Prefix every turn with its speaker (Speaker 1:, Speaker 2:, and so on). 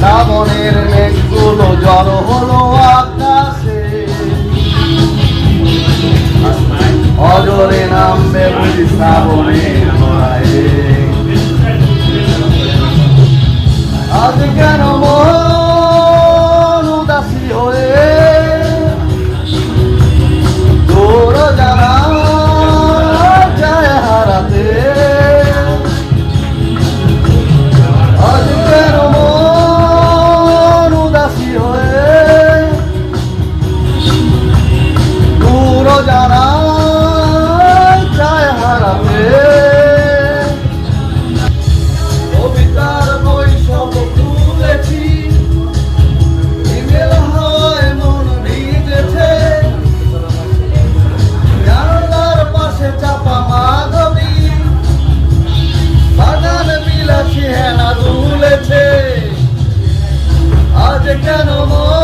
Speaker 1: শ্রাবণের মেঘগুলো জড়ো হলো আকাশে। অজরে নামবে বুঝি শ্রাবণের Africano amor.